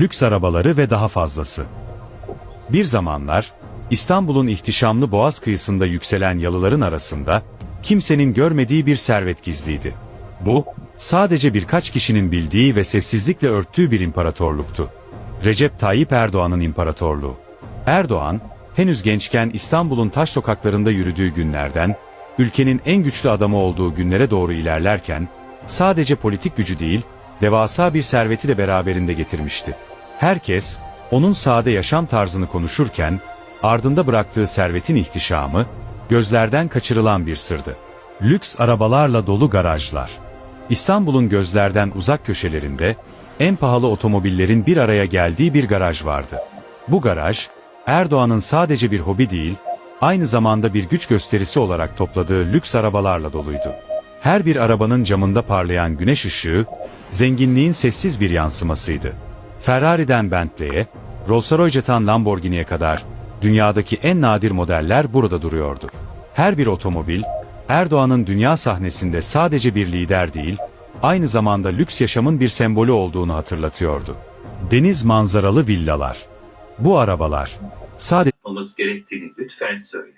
lüks arabaları ve daha fazlası. Bir zamanlar, İstanbul'un ihtişamlı boğaz kıyısında yükselen yalıların arasında, kimsenin görmediği bir servet gizliydi. Bu, sadece birkaç kişinin bildiği ve sessizlikle örttüğü bir imparatorluktu. Recep Tayyip Erdoğan'ın imparatorluğu. Erdoğan, henüz gençken İstanbul'un taş sokaklarında yürüdüğü günlerden, ülkenin en güçlü adamı olduğu günlere doğru ilerlerken, sadece politik gücü değil, devasa bir serveti de beraberinde getirmişti. Herkes, onun sade yaşam tarzını konuşurken, ardında bıraktığı servetin ihtişamı, gözlerden kaçırılan bir sırdı. Lüks arabalarla dolu garajlar. İstanbul'un gözlerden uzak köşelerinde, en pahalı otomobillerin bir araya geldiği bir garaj vardı. Bu garaj, Erdoğan'ın sadece bir hobi değil, aynı zamanda bir güç gösterisi olarak topladığı lüks arabalarla doluydu. Her bir arabanın camında parlayan güneş ışığı, zenginliğin sessiz bir yansımasıydı. Ferrari'den Bentley'e, Rolls-Royce'tan Lamborghini'ye kadar dünyadaki en nadir modeller burada duruyordu. Her bir otomobil, Erdoğan'ın dünya sahnesinde sadece bir lider değil, aynı zamanda lüks yaşamın bir sembolü olduğunu hatırlatıyordu. Deniz manzaralı villalar. Bu arabalar sadece yapmamız gerektiğini lütfen söyle.